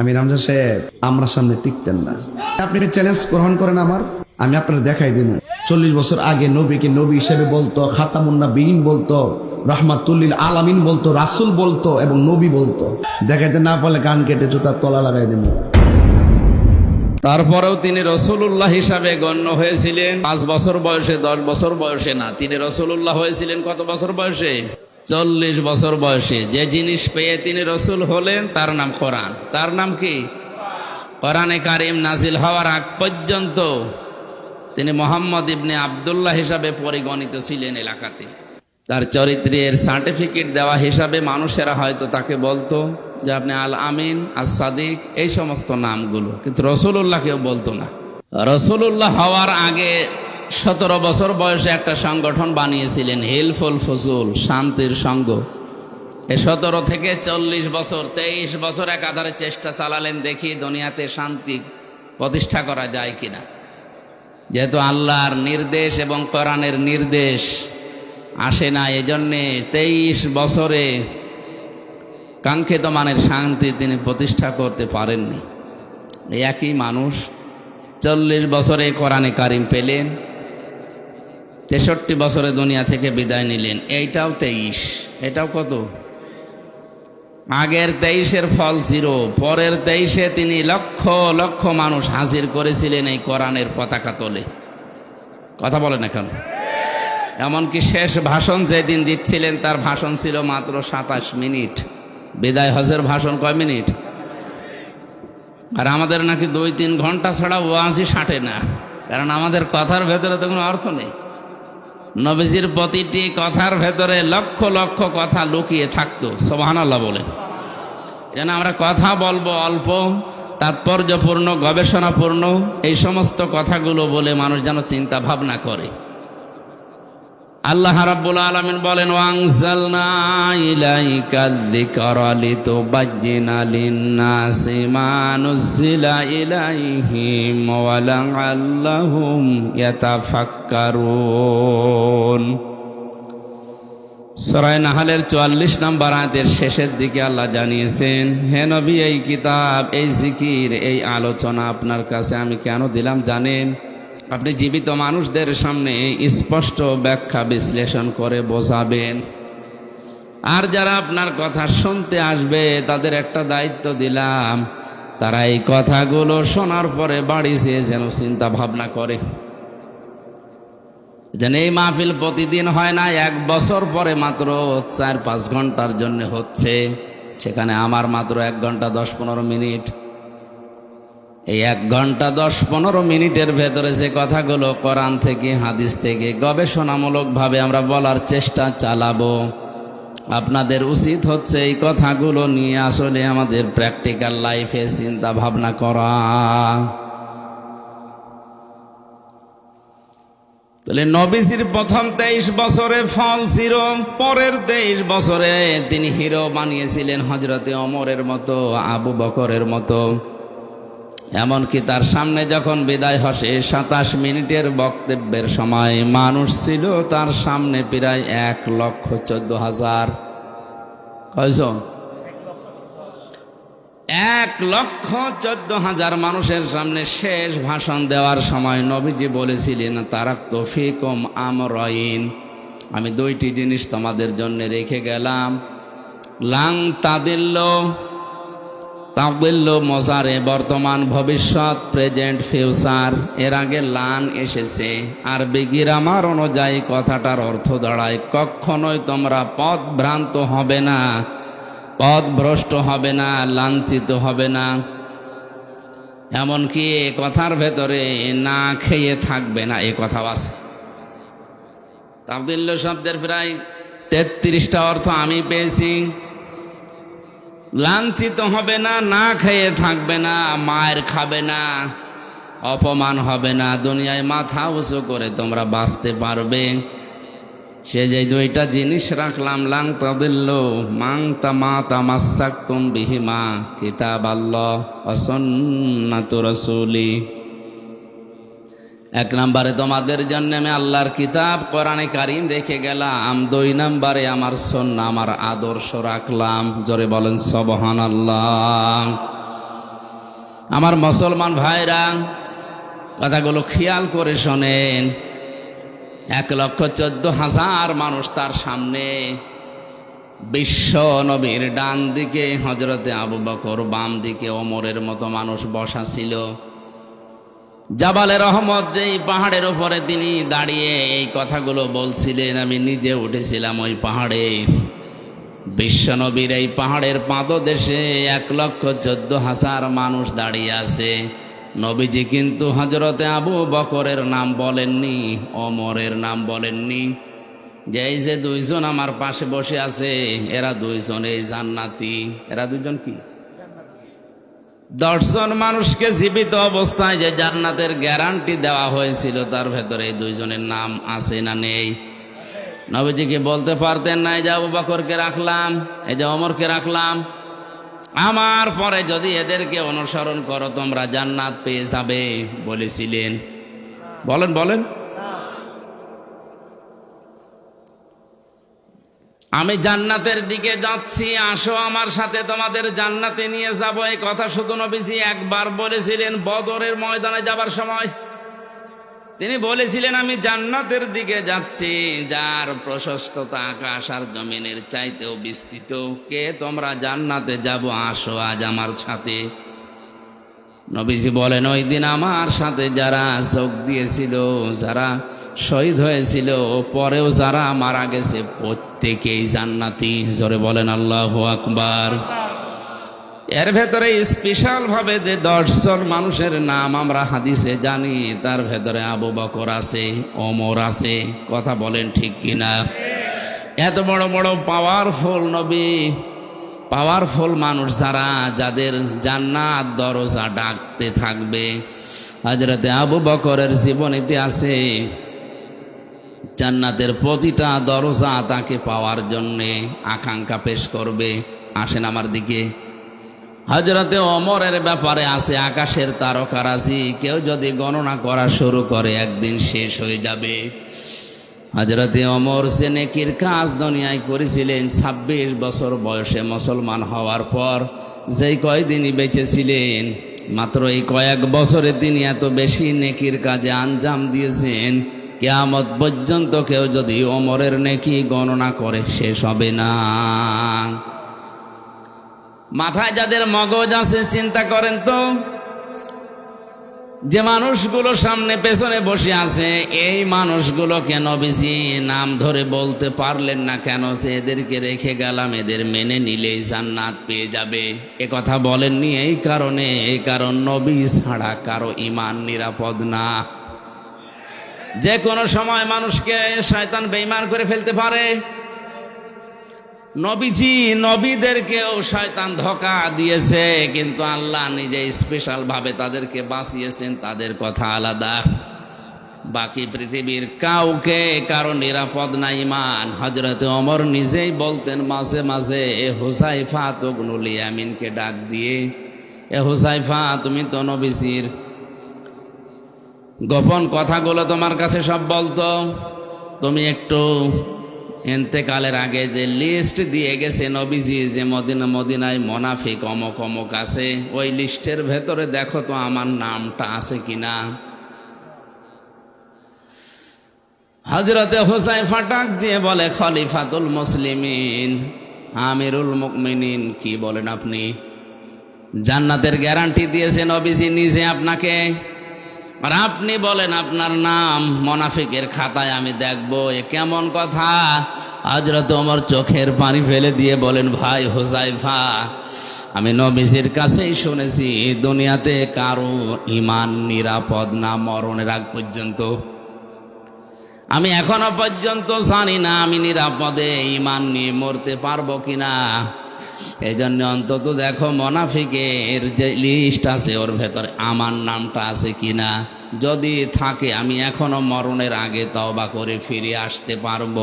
আমি রমজান সাহেব, আমরা সামনে টিকতেন না। আপনি চ্যালেঞ্জ গ্রহণ করেন আমার? আমি আপনার দেখাই দিব। চল্লিশ বছর আগে নবীকে নবী হিসেবে বলতো খাতামুন্না বিহীন বলতো, রহমাতুল্লিল আলামিন বলতো, রাসুল বলতো এবং নবী বলতো। দেখাইতে না পারলে গান কেটে জুতার তলা লাগাই দেবো। তারপরেও তিনি রসুল্লাহ হিসাবে গণ্য হয়েছিলেন। পাঁচ বছর বয়সে, দশ বছর বয়সে না, তিনি রসুল্লাহ হয়েছিলেন কত বছর বয়সে? চল্লিশ বছর বয়সে। যে জিনিস পেয়ে তিনি রসুল হলেন, তার নাম কোরআন। তার নাম কি? কোরআনে কারিম নাজিল হওয়ার আগ পর্যন্ত তিনি মোহাম্মদ ইবনে আবদুল্লাহ হিসাবে পরিগণিত ছিলেন এলাকাতে। তার চরিত্রের সার্টিফিকেট দেওয়া হিসাবে মানুষেরা হয়তো তাকে বলতো যে আপনি আল আমিন, আস সাদিক, এই সমস্ত নামগুলো। কিন্তু রসুল্লাহ কেউ বলতো না। রসুল্লাহ হওয়ার আগে সতেরো বছর বয়সে একটা সংগঠন বানিয়েছিলেন হিলফুল ফজুল, শান্তির সঙ্গ। এ সতেরো থেকে চল্লিশ বছর, তেইশ বছর একাধারে চেষ্টা চালালেন দেখি দুনিয়াতে শান্তি প্রতিষ্ঠা করা যায় কিনা। যেহেতু আল্লাহর নির্দেশ এবং কোরআনের নির্দেশ আসে না, এজন্যে তেইশ বছরে কাঙ্ক্ষিত মানের শান্তি তিনি প্রতিষ্ঠা করতে পারেননি। একই মানুষ চল্লিশ বছরে কোরআনে কারিম পেলেন তেষট্টি বছরে দুনিয়া থেকে বিদায় নিলেন। এইটাও তেইশ। এটাও কত? আগের তেইশের ফল জিরো, পরের তেইশে তিনি লক্ষ লক্ষ মানুষ হাজির করেছিলেন এই কোরআনের পতাকা তোলে। কথা বলেন এখন। এমনকি শেষ ভাষণ যেদিন দিচ্ছিলেন, তার ভাষণ ছিল মাত্র সাতাশ মিনিট। বিদায় হজের ভাষণ কয় মিনিট? আর আমাদের নাকি দুই তিন ঘণ্টা ছাড়া ওয়াজই সাটে না। কারণ আমাদের কথার ভেতরে তো কোনো অর্থ নেই। নবীজির প্রতিটি কথার ভেতরে লক্ষ লক্ষ কথা লুকিয়ে থাকতো সোহানাল্লাহ বলে যেন আমরা কথা বলব অল্প, তাৎপর্যপূর্ণ, গবেষণাপূর্ণ, এই সমস্ত কথাগুলো বলে মানুষ যেন চিন্তা ভাবনা করে। আল্লাহ রাব্বুল আলামিন বলেন, ওয়াংজালনা ইলাইকাল যিকরা লিতুবাজ্জিনা লিন-নাসি মা নুজিলা ইলাইহিম ওয়া লাআল্লাহুম ইয়াতাফাক্কারুন. সূরা নাহলের 44 নম্বর আয়াতের শেষের দিকে আল্লাহ জানিয়েছেন, হে নবী, এই কিতাব, এই জিকির, এই আলোচনা আপনার কাছে আমি কেন দিলাম জানেন? আপনি জীবিত মানুষদের সামনে স্পষ্ট ব্যাখ্যা বিশ্লেষণ করে বোঝাবেন। আর যারা আপনার কথা শুনতে আসবে, তাদের একটা দায়িত্ব দিলাম। তারা এই কথাগুলো শোনার পরে বাড়ি যেয়ে যেন চিন্তা ভাবনা করে। যেন এই মাহফিল প্রতিদিন হয় না, এক বছর পরে মাত্র চার পাঁচ ঘণ্টার জন্য হচ্ছে। সেখানে আমার মাত্র এক ঘণ্টা দশ পনেরো মিনিট। এই এক ঘণ্টা দশ পনেরো মিনিটের ভেতরে যে কথাগুলো কোরআন থেকে, হাদিস থেকে গবেষণামূলকভাবে আমরা বলার চেষ্টা চালাবো। আপনাদের উচিত হচ্ছে এই কথাগুলো নিয়ে আসলে আমাদের প্র্যাকটিক্যাল লাইফে চিন্তা ভাবনা করা। তাহলে নবীজির প্রথম তেইশ বছরে ফল ছিল, পরের তেইশ বছরে তিনি হিরো বানিয়েছিলেন হজরতে অমরের মতো, আবু বকরের মতো। এমনকি তার সামনে যখন বিদায় হসে, সাতাশ মিনিটের বক্তব্যের সময় মানুষ ছিল তার সামনে প্রায় এক লক্ষ চোদ্দ হাজার। কয়জন? এক লক্ষ চোদ্দ হাজার মানুষের সামনে শেষ ভাষণ দেওয়ার সময় নবীজি বলেছিলেন, তারা তফিকম আমরইন। আমি দুইটি জিনিস তোমাদের জন্য রেখে গেলাম। লাং তাদিল্য তাবদিল্য মজারে বর্তমান ভবিষ্যৎ, প্রেজেন্ট, ফিউচার, এর আগে লান এসেছে। আর বিগিরামার অনুযায়ী কথাটার অর্থ দাঁড়ায়, কখনোই তোমরা পথ ভ্রান্ত হবে না পথ ভ্রষ্ট হবে না, লাঞ্ছিত হবে না। এমনকি এ কথার ভেতরে না খেয়ে থাকবে না, এ কথাও আছে। তাবদিল্য শব্দের প্রায় তেত্রিশটা অর্থ আমি পেয়েছি। লাঞ্ছিত হবে না না খেয়ে থাকবে না, মায়ের খাবে না, অপমান হবে না, দুনিয়ায় মাথা উঁচু করে তোমরা বাঁচতে পারবে। সে যে দুইটা জিনিস রাখলাম, লাং তাদিল্ল, মাং তামা তামাসাক তুম বিহিমা, কিতাব আল্লাহ অসন্নাত রসুলি। এক নম্বরে তোমাদের জন্য আমি আল্লাহর কিতাব, কোরআনে কারিম রেখে গেলাম। দুই নম্বরে আমার সন্না আমার আদর্শ রাখলাম। জোরে বলেন সবহান আল্লাহ আমার মুসলমান ভাইরা, কথাগুলো খেয়াল করে শোনেন। এক লক্ষ চোদ্দ হাজার মানুষ তার সামনে বিশ্ব নবীর ডান দিকে হজরতে আবু বকর বাম দিকে অমরের মতো মানুষ বসা ছিল। জাবালে রহমত যেই পাহাড়ের উপরে তিনি দাঁড়িয়ে এই কথাগুলো বলছিলেন, আমি নিজে উঠেছিলাম ওই পাহাড়ে। বিশ্বনবীর এই পাহাড়ের পাদদেশে এক লক্ষ চোদ্দ হাজার মানুষ দাঁড়িয়ে আছে। নবীজি কিন্তু হজরতে আবু বকরের নাম বলেননি অমরের নাম বলেননি। যে এই যে দুইজন আমার পাশে বসে আছে, এরা দুইজন এই জান্নাতি। এরা দুইজন কি? দশজন মানুষকে জীবিত অবস্থায় যে জান্নাতের গ্যারান্টি দেওয়া হয়েছিল, তার ভেতরে এই দুইজনের নাম আছে না নেই? নবীজিকে বলতে পারতেন না, এই যে আবু বকরকে রাখলাম, এই যে অমরকে রাখলাম? আমার পরে যদি এদেরকে অনুসরণ করো, তোমরা জান্নাত পেয়ে যাবে, বলেছিলেন। বলেন বলেন। আমি জান্নাতের দিকে যাচ্ছি, আসো আমার সাথে, তোমাদের জান্নাতে নিয়ে যাব। এই কথা শুধু নবীজি একবার বলেছিলেন বদরের ময়দানে যাবার সময়। তিনি বলেছিলেন, আমি জান্নাতের দিকে যাচ্ছি, যার প্রশস্ততা আকাশ আর জমিনের চাইতেও বিস্তৃত। কে তোমরা জান্নাতে যাব, আসো আজ আমার সাথে। নবীজি বলেন, ওই দিন আমার সাথে যারা যোগ দিয়েছিল, যারা শহীদ হয়েছিল, পরেও যারা মারা গেছে, প্রত্যেকেই জান্নাতি। জোরে বলেন, আল্লাহ আকবার। এর ভেতরে স্পেশাল ভাবে যে দশজন মানুষের নাম আমরা হাদিসে জানি, তার ভেতরে আবু বকর আছে অমর আছে, কথা বলেন ঠিক কিনা? এত বড় বড় পাওয়ারফুল নবী পাওয়ারফুল মানুষ যারা, যাদের জান্নাত দরজা ডাকতে থাকবে। হজরতে আবু বকরের জীবনীতে আছে জান্নাতের প্রতিটা দরজা তাকে পাওয়ার জন্যে আকাঙ্ক্ষা পেশ করবে। আসেন আমার দিকে। হজরতে অমরের ব্যাপারে আছে আকাশের তারকারাজি। কেউ যদি গণনা করা শুরু করে, একদিন শেষ হয়ে যাবে। হজরতে অমর সে নেকির কাজ দুনিয়ায় করেছিলেন। ২৬ বছর বয়সে মুসলমান হওয়ার পর যেই কয়দিনই বেঁচেছিলেন, মাত্র এই কয়েক বছরে তিনি এত বেশি নেকির কাজে আঞ্জাম দিয়েছেন। কেয়ামত পর্যন্ত কেউ যদি অমরের নেকি গণনা করে, শেষ হবে না। মাথায় যাদের মগজ আছে, চিন্তা করেন তো, যে মানুষগুলো সামনে পেছনে বসে আছে, এই মানুষগুলো কেন বেশি নাম ধরে বলতে পারলেন না? কেন সে এদেরকে রেখে গেলাম? এদের মেনে নিলেই জান্নাত পেয়ে যাবে। এ কথা বলেননি? এই কারণে, এই কারণ নবী ছাড়া কারও ইমান নিরাপদ না। যে কোনো সময় মানুষকে শয়তান বেইমান করে ফেলতে পারে। নবীজি নবীদেরকেও শয়তান ধোকা দিয়েছে, কিন্তু আল্লাহ নিজে স্পেশাল ভাবে তাদেরকে বাঁচিয়েছেন, তাদের কথা আলাদা। বাকি পৃথিবীর কাউকে কারও নিরাপদ না ইমান হজরত অমর নিজেই বলতেন, মাঝে মাঝে এ হুসাইফা তগনুল ইয়ামিনকে ডাক দিয়ে, এ হুসাইফা তুমি তো নবীজির গোপন কথাগুলো তোমার কাছে সব বলতো। তুমি একটু এন্তেকালের আগে যে লিস্ট দিয়ে গেছে নবীজি যে মদিনা, মদিনায় মোনাফিক, অমক অমক আছে, ওই লিস্টের ভেতরে দেখো তো আমার নামটা আছে কিনা। হজরতে হোসাই ফাটাক দিয়ে বলে, খলিফাতুল মুসলিমিন, আমিরুল মুকমিনিন কি বলেন আপনি? জান্নাতের গ্যারান্টি দিয়েছেন নবীজি নিজে আপনাকে। আর আপনি বলেন, আপনার নাম মোনাফিকের খাতায় আমি দেখব। এ কেমন কথা? হজরত ওমর চোখের পানি ফেলে দিয়ে বলেন, ভাই হোসাইফা আমি নবীজির কাছেই শুনেছি, দুনিয়াতে কারও ইমান নিরাপদ না মরণের আগ পর্যন্ত। আমি এখনও পর্যন্ত জানি না আমি নিরাপদে ইমান নিয়ে মরতে পারব কিনা। এই জন্য অন্তত দেখো মনাফিকের যে লিস্ট আছে ওর ভেতরে আমার নামটা আছে কিনা। যদি থাকে, আমি এখনও মরণের আগে তবা করে ফিরে আসতে পারব।